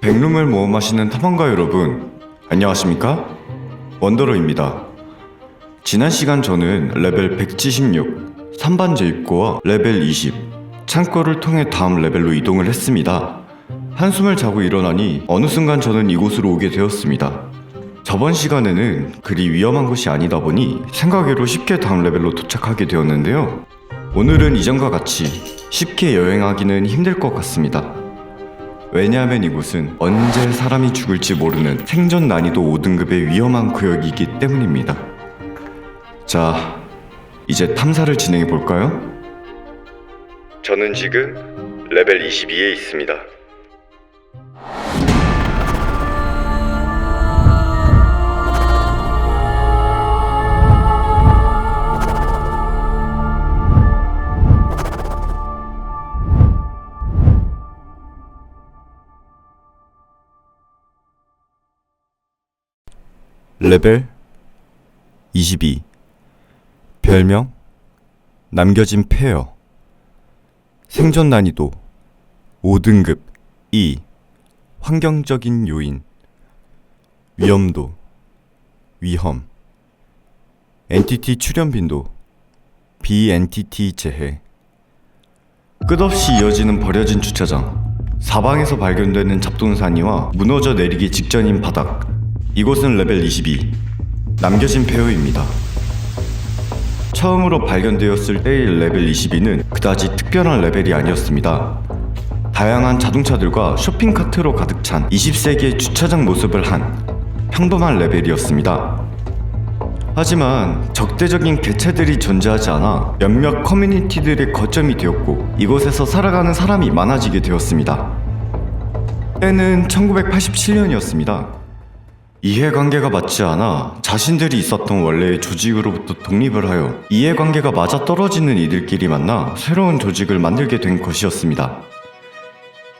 백룸을 모험하시는 탐험가 여러분, 안녕하십니까? 원더러입니다. 지난 시간 저는 레벨 176, 3반제 입구와 레벨 20, 창고를 통해 다음 레벨로 이동을 했습니다. 한숨을 자고 일어나니 어느 순간 저는 이곳으로 오게 되었습니다. 저번 시간에는 그리 위험한 곳이 아니다 보니 생각외로 쉽게 다음 레벨로 도착하게 되었는데요. 오늘은 이전과 같이 쉽게 여행하기는 힘들 것 같습니다. 왜냐하면 이곳은 언제 사람이 죽을지 모르는 생존 난이도 5등급의 위험한 구역이기 때문입니다. 자, 이제 탐사를 진행해 볼까요? 저는 지금 레벨 22에 있습니다. 레벨 22 별명? 남겨진 폐허 생존 난이도? 5등급 2 환경적인 요인. 위험도? 위험. 엔티티 출현 빈도? 비엔티티 재해. 끝없이 이어지는 버려진 주차장. 사방에서 발견되는 잡동사니와 무너져 내리기 직전인 바닥 이곳은 레벨 22 남겨진 폐허입니다 처음으로 발견되었을 때의 레벨 22는 그다지 특별한 레벨이 아니었습니다 다양한 자동차들과 쇼핑카트로 가득 찬 20세기의 주차장 모습을 한 평범한 레벨이었습니다 하지만 적대적인 개체들이 존재하지 않아 몇몇 커뮤니티들의 거점이 되었고 이곳에서 살아가는 사람이 많아지게 되었습니다. 때는 1987년이었습니다. 이해관계가 맞지 않아 자신들이 있었던 원래의 조직으로부터 독립을 하여 이해관계가 맞아 떨어지는 이들끼리 만나 새로운 조직을 만들게 된 것이었습니다.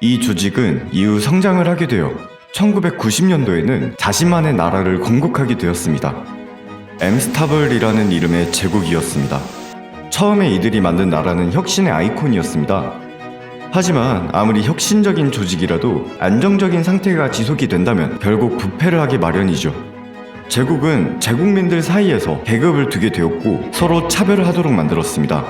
이 조직은 이후 성장을 하게 되어 1990년도에는 자신만의 나라를 건국하게 되었습니다. 엠스타블이라는 이름의 제국이었습니다. 처음에 이들이 만든 나라는 혁신의 아이콘이었습니다. 하지만 아무리 혁신적인 조직이라도 안정적인 상태가 지속이 된다면 결국 부패를 하기 마련이죠. 제국은 제국민들 사이에서 계급을 두게 되었고 서로 차별을 하도록 만들었습니다.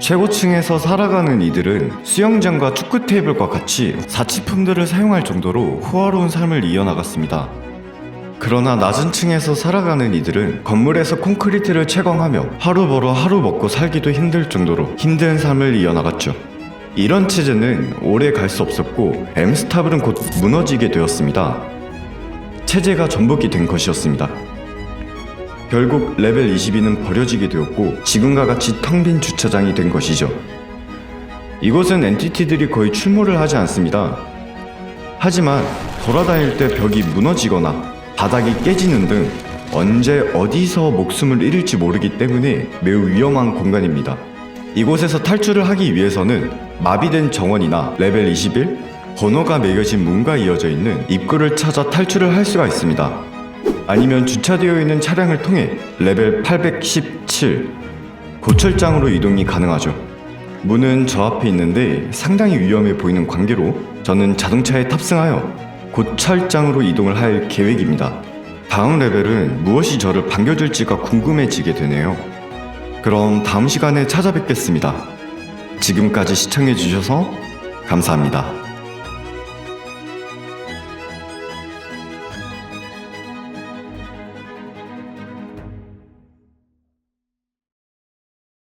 최고층에서 살아가는 이들은 수영장과 축구 테이블과 같이 사치품들을 사용할 정도로 호화로운 삶을 이어나갔습니다. 그러나 낮은 층에서 살아가는 이들은 건물에서 콘크리트를 채광하며 하루 벌어 하루 먹고 살기도 힘들 정도로 힘든 삶을 이어나갔죠. 이런 체제는 오래 갈 수 없었고 엠스타블은 곧 무너지게 되었습니다. 체제가 전복이 된 것이었습니다. 결국 레벨 22는 버려지게 되었고 지금과 같이 텅 빈 주차장이 된 것이죠. 이곳은 엔티티들이 거의 출몰을 하지 않습니다. 하지만 돌아다닐 때 벽이 무너지거나 바닥이 깨지는 등 언제 어디서 목숨을 잃을지 모르기 때문에 매우 위험한 공간입니다. 이곳에서 탈출을 하기 위해서는 마비된 정원이나 레벨 21 번호가 매겨진 문과 이어져 있는 입구를 찾아 탈출을 할 수가 있습니다. 아니면 주차되어 있는 차량을 통해 레벨 817 고철장으로 이동이 가능하죠. 문은 저 앞에 있는데 상당히 위험해 보이는 관계로 저는 자동차에 탑승하여 고철장으로 이동을 할 계획입니다. 다음 레벨은 무엇이 저를 반겨줄지가 궁금해지게 되네요. 그럼 다음 시간에 찾아뵙겠습니다. 지금까지 시청해주셔서 감사합니다.